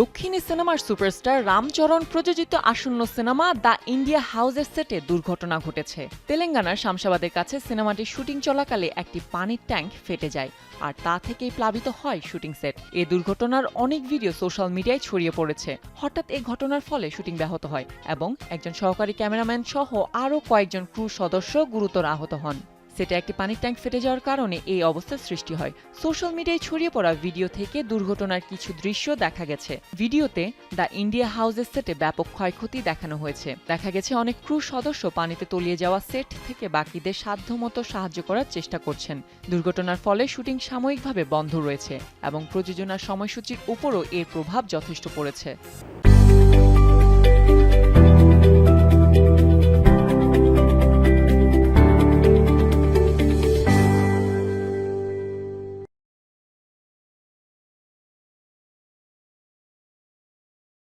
দক্ষিণী সিনেমার সুপারস্টার রামচরণ প্রযোজিত আসন্ন সিনেমা দ্য ইন্ডিয়া হাউসের সেটে দুর্ঘটনা ঘটেছে। তেলেঙ্গানার শামশাবাদের কাছে সিনেমাটির শুটিং চলাকালে একটি পানির ট্যাঙ্ক ফেটে যায়, আর তা থেকেই প্লাবিত হয় শুটিং সেট। এ দুর্ঘটনার অনেক ভিডিও সোশ্যাল মিডিয়ায় ছড়িয়ে পড়েছে। হঠাৎ এই ঘটনার ফলে শুটিং ব্যাহত হয় এবং একজন সহকারী ক্যামেরাম্যান সহ আরও কয়েকজন ক্রু সদস্য গুরুতর আহত হন। সেটা একটি পানির ট্যাঙ্ক ফেটে যাওয়ার কারণে এই অবস্থার সৃষ্টি হয়। সোশ্যাল মিডিয়ায় ছড়িয়ে পড়া ভিডিও থেকে দুর্ঘটনার কিছু দৃশ্য দেখা গেছে। ভিডিওতে দ্য ইন্ডিয়া হাউসের সেটে ব্যাপক ক্ষয়ক্ষতি দেখানো হয়েছে। দেখা গেছে অনেক ক্রু সদস্য পানিতে তলিয়ে যাওয়া সেট থেকে বাকিদের সাধ্যমতো সাহায্য করার চেষ্টা করছেন। দুর্ঘটনার ফলে শুটিং সাময়িকভাবে বন্ধ রয়েছে এবং প্রযোজনার সময়সূচির উপরও এর প্রভাব যথেষ্ট পড়েছে।